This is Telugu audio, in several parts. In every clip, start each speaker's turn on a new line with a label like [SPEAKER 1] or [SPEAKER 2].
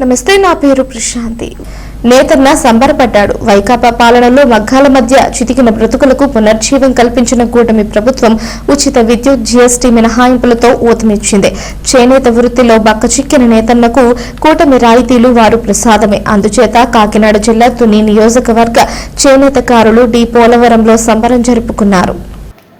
[SPEAKER 1] నమస్తే నా పేరు ప్రశాంతి. నేతన్న సంబరపడ్డాడు. వైకాపా పాలనలో మగ్గాల మధ్య చితికిన బ్రతుకులకు పునర్జీవం కల్పించిన కూటమి ప్రభుత్వం ఉచిత విద్యుత్ జీఎస్టీ మినహాయింపులతో ఊతమిచ్చింది. చేనేత వృత్తిలో బక్కచిక్కిన నేతన్నకు కూటమి రాయితీలు వారు ప్రసాదమే. అందుచేత కాకినాడ జిల్లా తుని నియోజకవర్గ చేనేతకారులు డి. పోలవరంలో సంబరం జరుపుకున్నారు.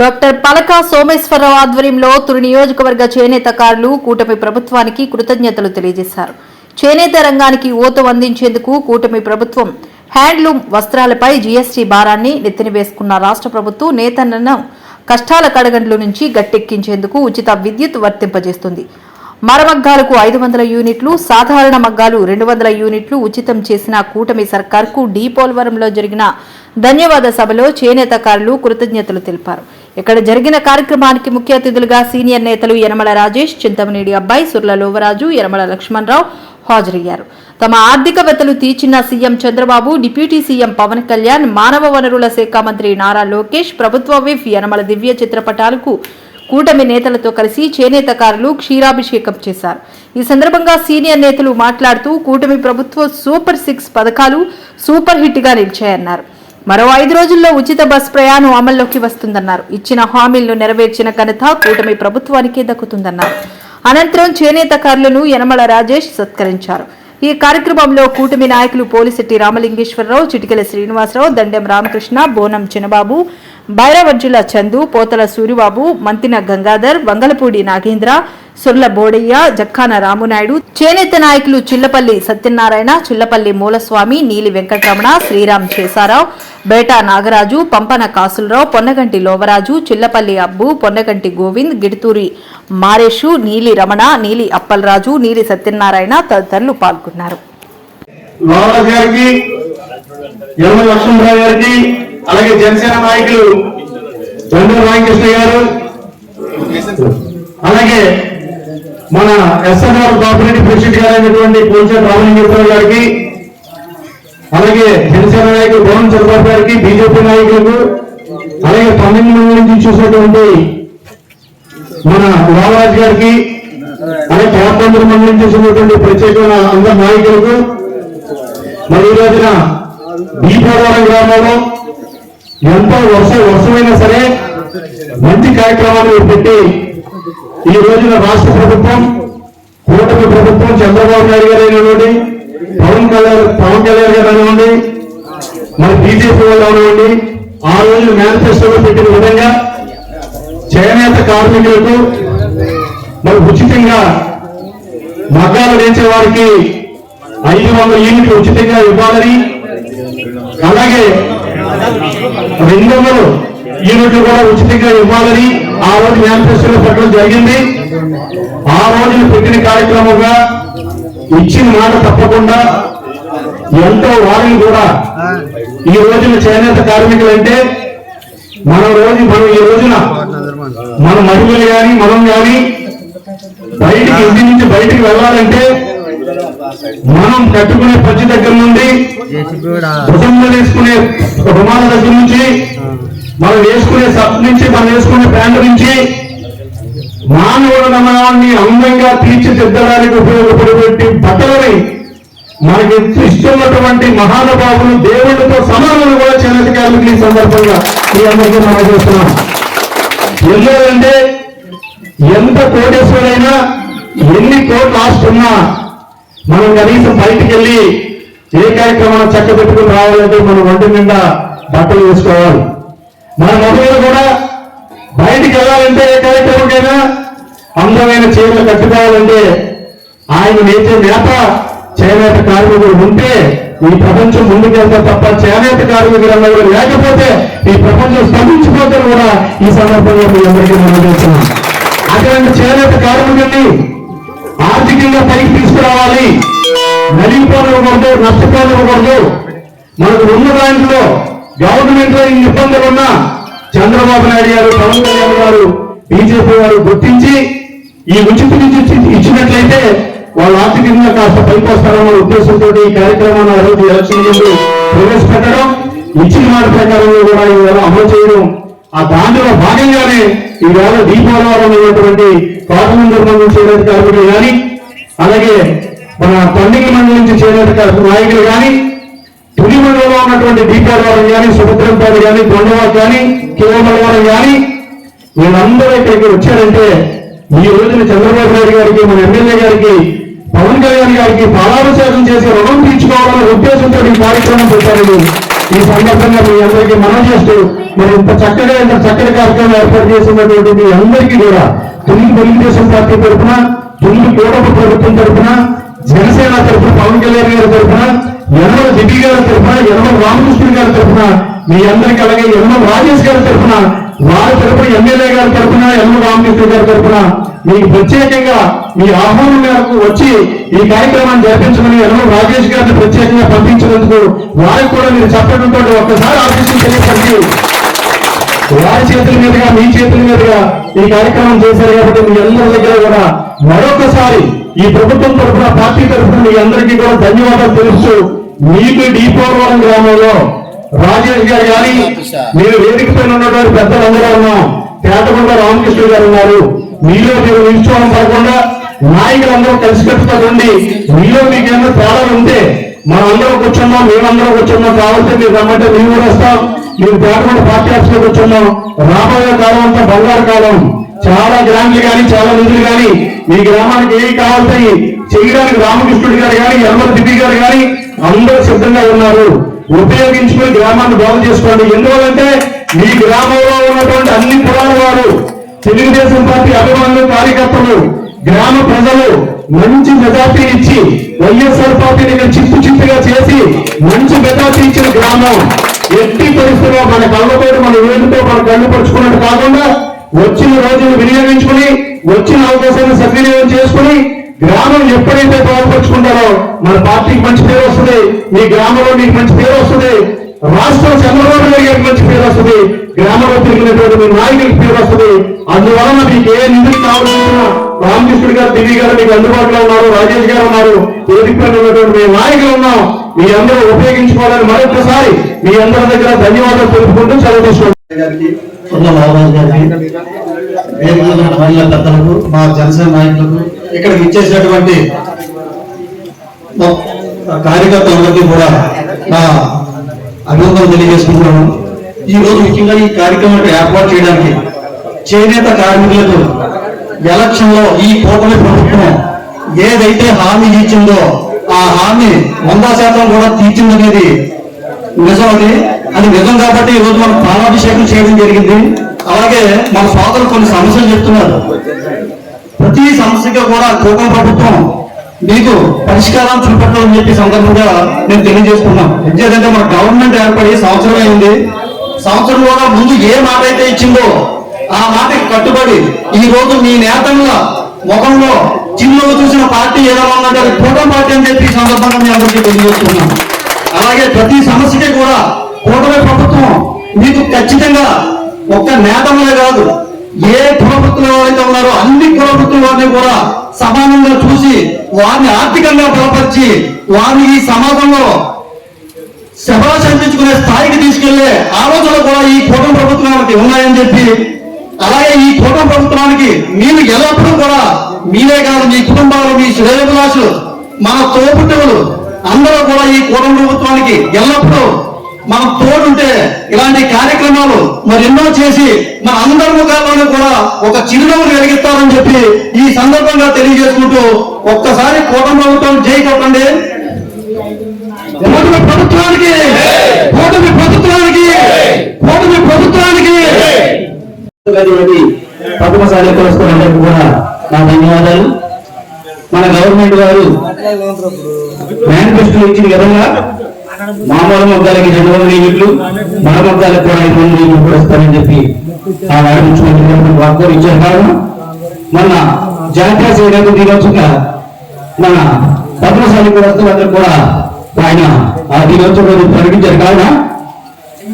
[SPEAKER 2] డాక్టర్ పలక సోమేశ్వరరావు ఆధ్వర్యంలో తుని నియోజకవర్గ చేనేతకారులు కూటమి ప్రభుత్వానికి కృతజ్ఞతలు తెలియజేశారు. చేనేత రంగానికి ఓతు అందించేందుకు కూటమి ప్రభుత్వం హ్యాండ్లూమ్ వస్త్రాలపై జీఎస్టీ భారాన్ని నెత్తిన వేసుకున్న రాష్ట్ర ప్రభుత్వం నేతన్నను కష్టాల కడగండ్ల నుంచి గట్టెక్కించేందుకు ఉచిత విద్యుత్ వర్తింపజేస్తుంది. మరమగ్గాలకు ఐదు వందల యూనిట్లు సాధారణ మగ్గాలు రెండు వందల యూనిట్లు ఉచితం చేసిన కూటమి సర్కార్కు డిపోల్వరంలో జరిగిన ధన్యవాద సభలో చేనేతకారులు కృతజ్ఞతలు తెలిపారు. ఇక్కడ జరిగిన కార్యక్రమానికి ముఖ్య అతిథులుగా సీనియర్ నేతలు యనమల రాజేష్ చింతమనేడి అబ్బాయి సుర్ల లోవరాజు యనమల లక్ష్మణరావు హాజరయ్యారు. తమ ఆర్థికవేత్తలు తీర్చిన CM Chandrababu deputy CM Pavan Kalyan మానవ వనరుల శాఖ మంత్రి నారా లోకేష్ ప్రభుత్వ విఫ్ యనమల దివ్య చిత్రపటాలకు కూటమి నేతలతో కలిసి చేనేతకారులు క్షీరాభిషేకం చేశారు. ఈ సందర్భంగా సీనియర్ నేతలు మాట్లాడుతూ కూటమి ప్రభుత్వ సూపర్ సిక్స్ పథకాలు సూపర్ హిట్గా నిలిచాయన్నారు. మరో ఐదు రోజుల్లో ఉచిత బస్ ప్రయాణం అమల్లోకి వస్తుందన్నారు. ఇచ్చిన హామీలను నెరవేర్చిన ఘనత కూటమి ప్రభుత్వానికే దక్కుతుందన్నారు. అనంతరం చేనేత కార్లను యనమల రాజేష్ సత్కరించారు. ఈ కార్యక్రమంలో కూటమి నాయకులు పోలిశెట్టి రామలింగేశ్వరరావు చిటికెల శ్రీనివాసరావు దండెం రామకృష్ణ బోనం చినబాబు భైరవర్జుల చందు పోతల సూరిబాబు మంతిన గంగాధర్ వంగలపూడి నాగేంద్ర సుర్ల బోడయ్య జక్కాన రామునాయుడు చేనేత నాయకులు చిల్లపల్లి సత్యనారాయణ చిల్లపల్లి మూలస్వామి నీలి వెంకటరమణ శ్రీరామ్ చేసారావు బేటా నాగరాజు పంపన కాసులరావు పొన్నగంటి లోవరాజు చిల్లపల్లి అబ్బు పొన్నగంటి గోవింద్ గిడుతూరి మారేషు నీలి రమణ నీలి అప్పలరాజు నీలి సత్యనారాయణ తదితరులు పాల్గొన్నారు.
[SPEAKER 3] అలాగే జనసేన నాయకులు రామకృష్ణ గారు అలాగే మన ఎస్ఎన్ఆర్ కోఆపరేటివ్ ప్రెసిడెంట్ గారు అయినటువంటి పోల్చేటి రామలింగేశ్వర గారికి అలాగే జనసేన నాయకులు భవన్ చంద్రబాబు గారికి బీజేపీ నాయకులకు అలాగే పన్నెండు మంది నుంచి చూసినటువంటి మన లోవరాజు గారికి అలాగే పదకొండు మంది నుంచి చూసినటువంటి ప్రత్యేకమైన అందరి నాయకులకు మరి ఈ రోజున దీపావళి గ్రామంలో ఎంతో వర్ష వర్షమైనా సరే మంచి కార్యక్రమాలు పెట్టి ఈ రోజున రాష్ట్ర ప్రభుత్వం కూటమి ప్రభుత్వం చంద్రబాబు నాయుడు గారు అయినటువంటి పవన్ కళ్యాణ్ పవన్ కళ్యాణ్ గారు అనివ్వండి మరి బీజేపీ వాళ్ళు అవనివ్వండి ఆ రోజు మేనిఫెస్టోలో పెట్టిన విధంగా చేనేత కార్మికులకు మరి ఉచితంగా మగ్గాలు నేర్చే వారికి ఐదు వందల యూనిట్లు ఉచితంగా ఇవ్వాలని అలాగే రెండు వందల యూనిట్లు కూడా ఉచితంగా ఇవ్వాలని ఆ రోజు మేనిఫెస్టోలో పెట్టడం జరిగింది. ఆ రోజు పెట్టిన కార్యక్రమంగా ఇచ్చిన మాట తప్పకుండా ఎంతో వారిని కూడా ఈ రోజున చేనేత కార్మికులు అంటే మన రోజు మనం ఈ రోజున మన మహిళలు కానీ మనం కానీ బయటికి ఇంటి నుంచి బయటికి వెళ్ళాలంటే మనం కట్టుకునే పచ్చి దగ్గర నుండి భుజంలో వేసుకునే రుమాల దగ్గర నుంచి మనం వేసుకునే సబ్ నుంచి మనం వేసుకునే ప్యాంట్ నుంచి మానవుల నమనాన్ని అందంగా తీర్చిదిద్దడానికి ఉపయోగపడేటువంటి బట్టలని మనకి ఇస్తున్నటువంటి మహానుభావులు దేవుడితో సమానులు కూడా చేనేత కార్మికులు ఈ సందర్భంగా ఈ అందరికీ మనం చేస్తున్నాం. ఎందుకంటే ఎంత కోటేశ్వరైనా ఎన్ని కోట్లు ఆస్తున్నా మనం కనీసం బయటికి వెళ్ళి ఏ కార్యక్రమాన్ని చక్క పెట్టుకుని రావాలంటే మనం ఒంటి నిండా బట్టలు వేసుకోవాలి. మన మొదలు కూడా బయటికి వెళ్ళాలంటే ఏ కార్యక్రమంకైనా అందమైన చీరలు కట్టుకోవాలంటే ఆయన నేచే నేత చేనేత కార్మికుడు ఉంటే ఈ ప్రపంచం ముందుకెళ్తే తప్ప చేనేత కార్మికులు అన్నవారు లేకపోతే ఈ ప్రపంచం స్తంభించిపోతే కూడా ఈ సందర్భంగా మీ అందరికీ మనం అటువంటి చేనేత కార్మికుడిని ఆర్థికంగా పైకి తీసుకురావాలి. నలిగిపోనివ్వకూడదు నష్టపోనివ్వకూడదు. మనకు ఉన్న దాంట్లో గవర్నమెంట్లో ఇన్ని ఇబ్బందులు ఉన్నా చంద్రబాబు నాయుడు గారు పవన్ కళ్యాణ్ గారు బీజేపీ వారు గుర్తించి ఈ ఉచిత విద్యుత్ ఇచ్చినట్లయితే వాళ్ళు ఆర్థికంగా కాస్త పైకి ఉద్దేశంతో ఈ కార్యక్రమాన్ని అభివృద్ధి ఎలక్షన్ ముందు ప్రవేశపెట్టడం ఇచ్చిన మాట ప్రకారంలో కూడా ఈవేళ అమలు చేయడం ఆ దాంట్లో భాగంగానే ఈవేళ దీపావళి ఉన్నటువంటి కాటన్ నిర్మాణం చేనేత కార్మికులు కానీ అలాగే మన పండుగ మండలి నుంచి చేనేత నాయకులు కానీ పులిమండలో ఉన్నటువంటి దీపావళి కానీ సుభద్రంపాడు కానీ కొండవాడు కానీ కేవలవారం కానీ వీళ్ళందరూ ఇక్కడికి వచ్చారంటే ఈ రోజున చంద్రబాబు నాయుడు గారికి మన ఎమ్మెల్యే గారికి పవన్ కళ్యాణ్ గారికి పాలాభిషేకం చేసి రుణం తీర్చుకోవాలనే ఉద్దేశంతో ఈ కార్యక్రమం పెట్టారని ఈ సందర్భంగా మీ అందరికీ మనం చేస్తూ మరి ఇంత చక్కగా ఇంత చక్కటి కార్యక్రమం ఏర్పాటు చేసినటువంటి మీ అందరికీ కూడా తొలి తెలుగుదేశం పార్టీ తరఫున తొలి కూటమి ప్రభుత్వం తరఫున జనసేన తరఫున పవన్ కళ్యాణ్ గారి తరఫున యనమల గారి తరఫున యనమల రామకృష్ణ గారి తరఫున మీ అందరికి అలాగే యనమల రాజేష్ గారి తరఫున వారి తరఫున ఎమ్మెల్యే గారి తరఫున యనమల రామకృష్ణ గారి తరఫున మీకు ప్రత్యేకంగా మీ ఆహ్వానం మేరకు వచ్చి ఈ కార్యక్రమాన్ని జరిపించమని యనమల రాజేష్ గారిని ప్రత్యేకంగా పంపించినందుకు వారికి కూడా మీరు చెప్పడంతో ఒక్కసారి ఆఫీసులు తెలియపరిచి వారి చేతుల మీదుగా మీ చేతుల మీదుగా ఈ కార్యక్రమం చేశారు కాబట్టి మీ అందరి దగ్గర కూడా మరొకసారి ఈ ప్రభుత్వం తరఫున పార్టీ తరఫున మీ అందరికీ కూడా ధన్యవాదాలు తెలుస్తూ మీకు డీపోవరం గ్రామంలో రాజేష్ గారు కానీ మీరు వేదిక పైన ఉన్నటువంటి పెద్దలందరూ ఉన్నా. పేటకొండ రామకృష్ణ గారు ఉన్నారు. మీలో మీరు నిలుచుకోవడం కాకుండా నాయకులందరూ కలిసికట్టుగా ఉండి మీలో మీకు ఏమైనా తేడాలు ఉంటే మనం అందరం కూర్చున్నాం మేమందరం కూర్చున్నాం. కావాల్సి మీరు రమ్మంటే మేము కూడా వస్తాం. మీరు పేటకొండ పార్టీ ఆఫీస్లో కూర్చున్నాం. రాబోయే కాలం అంతా బంగారు కాలం. చాలా గ్రాంట్లు కానీ చాలా నిధులు కానీ మీ గ్రామానికి ఏవి కావాల్సి చేయడానికి రామకృష్ణుడు గారు కానీ ఎల్లర దిబ్బి గారు కానీ అందరూ సిద్ధంగా ఉన్నారు. ఉపయోగించుకుని గ్రామాన్ని బాగు చేసుకోండి. ఎందువల్లంటే మీ గ్రామంలో ఉన్నటువంటి అన్ని పురాణ వారు తెలుగుదేశం పార్టీ అభిమానులు కార్యకర్తలు గ్రామ ప్రజలు మంచి మెజార్టీ ఇచ్చి వైఎస్ఆర్ పార్టీని ఇక్కడ చిత్తు చిత్తుగా చేసి మంచి మెజార్టీ ఇచ్చిన గ్రామం ఎట్టి పరిస్థితిలో మన కళ్ళతోటి మన వేలుతో మన కళ్ళు పరుచుకున్నట్టు కాకుండా వచ్చిన రోజును వినియోగించుకుని వచ్చిన అవకాశాన్ని సద్వినియోగం చేసుకుని గ్రామం ఎప్పుడైతే బాగుపరుచుకుంటారో మన పార్టీకి మంచి పేరు వస్తుంది మీ గ్రామంలో మీకు మంచి పేరు వస్తుంది రాష్ట్రం చంద్రబాబు నాయుడు గారికి మంచి పేరు వస్తుంది గ్రామంలో తిరిగినటువంటి మీ నాయకుడికి పేరు వస్తుంది. అందువలన మీకు ఏ నిధులు కావాల్సిన రామకృష్ణుడు గారు దివ్య గారు మీకు అందుబాటులో ఉన్నారు రాజేష్ గారు ఉన్నారు వేదిక ఉన్నటువంటి మీ నాయకులు ఉన్నాం. మీ అందరూ ఉపయోగించుకోవాలని మరొకసారి మీ అందరి దగ్గర ధన్యవాదాలు తెలుపుకుంటూ సెలవు తీసుకోండి
[SPEAKER 4] మహిళా పెద్దలకు మా జనసేన నాయకులకు ఇక్కడ ఇచ్చేసినటువంటి కార్యకర్తలందరికీ కూడా నా అభినందనలు తెలియజేసుకుంటున్నాను. ఈ రోజు ముఖ్యంగా ఈ కార్యక్రమం ఏర్పాటు చేయడానికి చేనేత కార్మికులకు ఎలక్షన్లో ఈ కూటమి ప్రభుత్వం ఏదైతే హామీ ఇచ్చిందో ఆ హామీ వంద శాతం కూడా తీర్చిందనేది నిజం అది. అది నిజం కాబట్టి ఈ రోజు మనం ప్రాణాభిషేకం చేయడం జరిగింది. అలాగే మన సోదరులు కొన్ని సమస్యలు చెప్తున్నారు. ప్రతి సమస్యగా కూడా కూటమి ప్రభుత్వం మీకు పరిష్కారం చూపెట్టాలని చెప్పి సందర్భంగా నేను తెలియజేసుకున్నాం. ఎందుకంటే మన గవర్నమెంట్ ఏర్పడి సంవత్సరం అయింది సంవత్సరం కూడా ముందు ఏ మాట అయితే ఇచ్చిందో ఆ మాటకి కట్టుబడి ఈ రోజు మీ నేతల ముఖంలో చిన్నగా చూసిన పార్టీ ఏదైనా ఉందంటే అది కూటమి పార్టీ అని చెప్పి సందర్భంగా మీ అందరికీ తెలియజేస్తున్నాం అలాగే ప్రతి సమస్యకి కూడా కూటమి ప్రభుత్వం మీకు ఖచ్చితంగా ఒక్క నేతమే కాదు ఏ కులవృత్తులు ఎవరైతే ఉన్నారో అన్ని వారిని కూడా సమానంగా చూసి వారిని ఆర్థికంగా బలపరిచి వారిని ఈ సమాజంలో శబాష్ అనిపించుకునే స్థాయికి తీసుకెళ్ళే ఆలోచనలు కూడా ఈ కూటమి ప్రభుత్వానికి ఉన్నాయని చెప్పి అలాగే ఈ కూటమి ప్రభుత్వానికి మీరు ఎల్లప్పుడూ కూడా మీరే కాదు మీ కుటుంబాలు మీ శ్రేయభిలాషులు మన తోపుటములు అందరూ కూడా ఈ కూటమి ప్రభుత్వానికి ఎల్లప్పుడూ మనం తోడుంటే ఇలాంటి కార్యక్రమాలు మరి ఎన్నో చేసి మన అందరి ముఖాల్లోనూ కూడా ఒక చిరునవ్వు కలిగిస్తారని చెప్పి ఈ సందర్భంగా తెలియజేసుకుంటూ ఒక్కసారి కూటమి ప్రభుత్వం జై కొట్టండి కూటమి ప్రభుత్వానికి కూటమి ప్రభుత్వానికి కూటమి ప్రభుత్వానికి.
[SPEAKER 5] గదిలోకి ప్రథమ కూడా నా ధన్యవాదాలు. మన గవర్నమెంట్ వారు మేనిఫెస్టో ఇచ్చిన విధంగా మామూలు మొగ్గాలకి రెండు వందల యూనిట్లు మన మొగ్గాలకు కూడా ఐదు వందల యూనిట్లు కూడా ఇస్తారని చెప్పి ఆ వారి ముఖ్యమంత్రి వాగ్దానం ఇచ్చారు. మొన్న జాతీయ సేవకు దినోత్సవంగా మన పద్మశాలి కులస్తులందరూ కూడా ఆయన ఆ దినోత్సవం ప్రకటించారు. కావున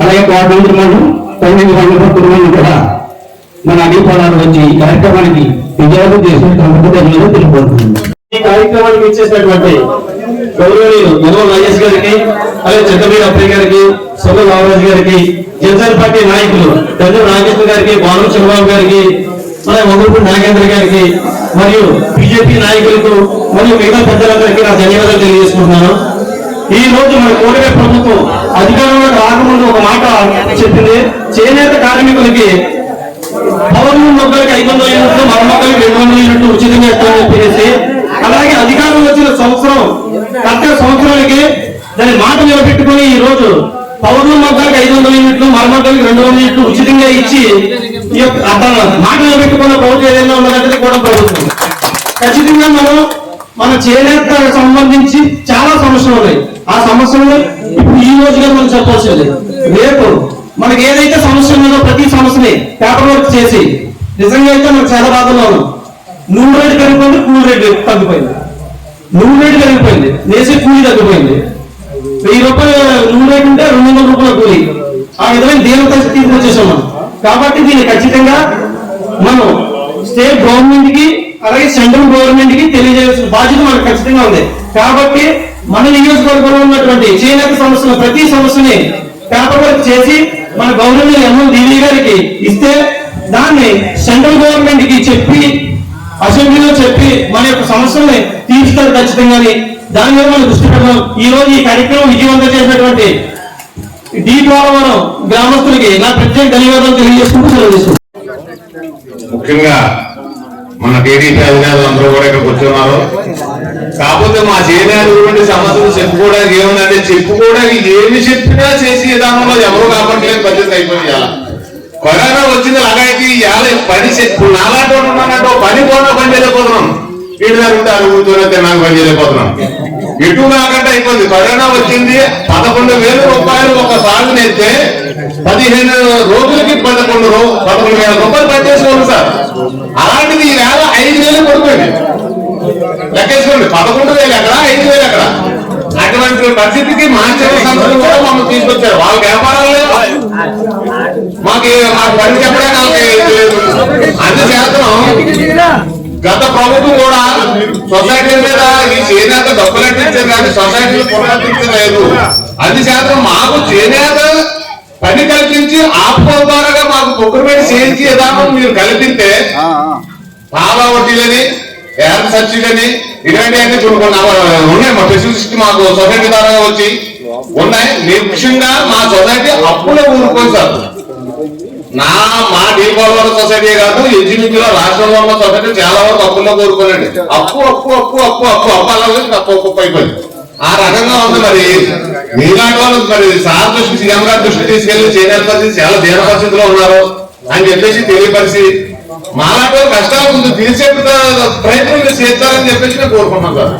[SPEAKER 5] అలాగే కోఆర్డినేటర్ మండలం తొమ్మిది మండల కుటుంబాన్ని కూడా
[SPEAKER 4] మన అడిపాలను వచ్చి ఈ కార్యక్రమానికి విజయవంతం చేసిన కృతజ్ఞతలు తెలుపుకుంటున్నాను.
[SPEAKER 6] ఈ కార్యక్రమానికి ఇచ్చేసినటువంటి గౌరవనీయులు గారికి అలాగే చంద్రబాబు అప్పయ్య గారికి సొల్ల రామరాజు గారికి జనసేన పార్టీ నాయకులు దండ నాగేంద్ర గారికి బాలు చంద్రబాబు గారికి అలాగే మొదలుపూడి నాగేంద్ర గారికి మరియు బీజేపీ నాయకులకు మరియు మిగతా పెద్దలందరికీ నా ధన్యవాదాలు తెలియజేసుకుంటున్నాను. ఈ రోజు మన కూటమి ప్రభుత్వం అధికారంలో రాకముందు ఒక మాట చెప్పింది. చేనేత కార్మికులకి పౌర్ణమి మొక్కలకి ఐదు వందల యూనిట్లు మర మొక్కలకి రెండు వందల యూనిట్లు ఉచితంగా ఇస్తామని చెప్పేసి అలాగే అధికారం వచ్చిన సంవత్సరం కరెక్ట్ సంవత్సరాలకి దాని మాట నిలబెట్టుకుని ఈ రోజు పౌర్ణమి మొత్తానికి ఐదు వందల యూనిట్లు మర రెండు వందల యూనిట్లు ఉచితంగా ఇచ్చి ఈ యొక్క అతను మాట నిలబెట్టుకున్న ప్రభుత్వం ఏదైనా ఉన్నదంటే కూడా ప్రభుత్వం. ఖచ్చితంగా మనం మన చేనేత సంబంధించి చాలా సమస్యలు ఉన్నాయి. ఆ సమస్యలు ఇప్పుడు ఈ రోజుగా మనం చెప్పాల్సింది రేపు మనకి ఏదైతే సమస్య ఉన్నదో ప్రతి సమస్యని పేపర్ వర్క్ చేసి నిజంగా అయితే మనకు చాలా బాధలో ఉన్నాం. నూనె రేటు పెరిగిపోయింది కూల్ రేటు తగ్గిపోయింది. నూనె రేటు తగ్గిపోయింది నేసే కూలి తగ్గిపోయింది. వెయ్యి రూపాయలు నూనె రేటు ఉంటే రెండు వందల రూపాయల కూలి. ఆ విధమైన దేవత తీసుకొచ్చేసాం మనం. కాబట్టి దీన్ని ఖచ్చితంగా మనం స్టేట్ గవర్నమెంట్కి అలాగే సెంట్రల్ గవర్నమెంట్కి తెలియజేయాల్సిన బాధ్యత మనకు ఖచ్చితంగా ఉంది. కాబట్టి మన నియోజకవర్గంలో ఉన్నటువంటి చేనేత సమస్యలు ప్రతి సమస్యని పేపర్ వర్క్ చేసి మన గవర్నమెంట్ ఎంఎల్ డివి గారికి ఇస్తే దాన్ని సెంట్రల్ గవర్నమెంట్కి చెప్పి అసెంబ్లీలో చెప్పి మన యొక్క సమస్యల్ని తీర్చుతారు ఖచ్చితంగా దాని మీద మనం దృష్టి పెడదాం. ఈ రోజు ఈ కార్యక్రమం విజయవంతం చేసినటువంటి డి పోలవరం గ్రామస్తులకి నా ప్రత్యేక ధన్యవాదాలు తెలియజేసుకుంటూ సెలవు
[SPEAKER 7] ముఖ్యంగా మన టీడీపీ అధికారులు అందరూ కూడా ఇక్కడ కూర్చున్నారు. కాకపోతే మా చేనేటువంటి సమస్యలు చెప్పుకోవడానికి ఏముందంటే చెప్పుకోవడానికి ఏమి చెప్పినా చేసి విధానంలో ఎవరు కాబట్టలేదు పద్ధతి అయిపోయింది ఇలా కరోనా వచ్చింది లగాయకి ఇవాళ పని చే- నాలాంటి ఉన్నానంటే ఓ పని పోనా పని చేయలేకపోతున్నాం. వీడి దగ్గర ఉంటే అడుగు తిన్నాక పని చేయలేకపోతున్నాం. ఎటు నాకంటే అయిపోయింది. కరోనా వచ్చింది పదకొండు వేల రూపాయలు ఒక సాగు నేస్తే పదిహేను రోజులకి పదకొండు పదకొండు వేల రూపాయలు పనిచేసుకోండి సార్. అలాంటిది ఈవేళ వేల ఐదు వేలు పడుతుంది లెక్కేసుకోండి పదకొండు వేలు ఎక్కడ ఐదు వేలు ఎక్కడ? అటువంటి పరిస్థితికి మార్చిన సంస్థలు కూడా మమ్మల్ని తీసుకొచ్చారు. వాళ్ళ వ్యాపారాలు మాకు మాకు పని చెప్పడానికి లేదు అందుచేతనం గత ప్రభుత్వం కూడా సొసైటీ మీద ఈ చేనేత డబ్బులు అంటించారు కానీ సొసైటీలు పునరుద్ధరించలేదు అందుచేత మాకు చేనేత పని కల్పించి ఆపుకోల ద్వారా మాకు ప్రొక్యూర్మెంట్ చేయించి విధానం మీరు కల్పిస్తే పాల వడ్డీలని ఎయిర్ సబ్సిడీలని ఇలాంటివన్నీ కొన్ని ఉన్నాయి. మా ఫెసిలిటీస్ మాకు సొసైటీ ద్వారా వచ్చి ఉన్నాయి. మీరు మా సొసైటీ అప్పులే ఊరుకోండి సార్. నా మా డీపావళి సొసైటీ కాదు ఇంచుమించులో రాష్ట్రంలో ఉన్న సొసైటీ చాలా వరకు అప్పుల్లో కోరుకోనండి. అప్పు అప్పు అప్పు అప్పు అప్పు అప్పు అప్పు అయిపోయింది. ఆ రకంగా ఉంది మరి. మీలాంటి వాళ్ళు మరి. సార్ దృష్టి సీఎం గారి దృష్టి తీసుకెళ్ళి చేనేత పరిస్థితి చాలా దీన పరిస్థితిలో ఉన్నారు అని చెప్పేసి తెలియపరిచి మాలాంటి వాళ్ళు కష్టాలు ముందు తీర్చే ప్రయత్నం చేస్తారని చెప్పేసి నేను కోరుకున్నాను సార్.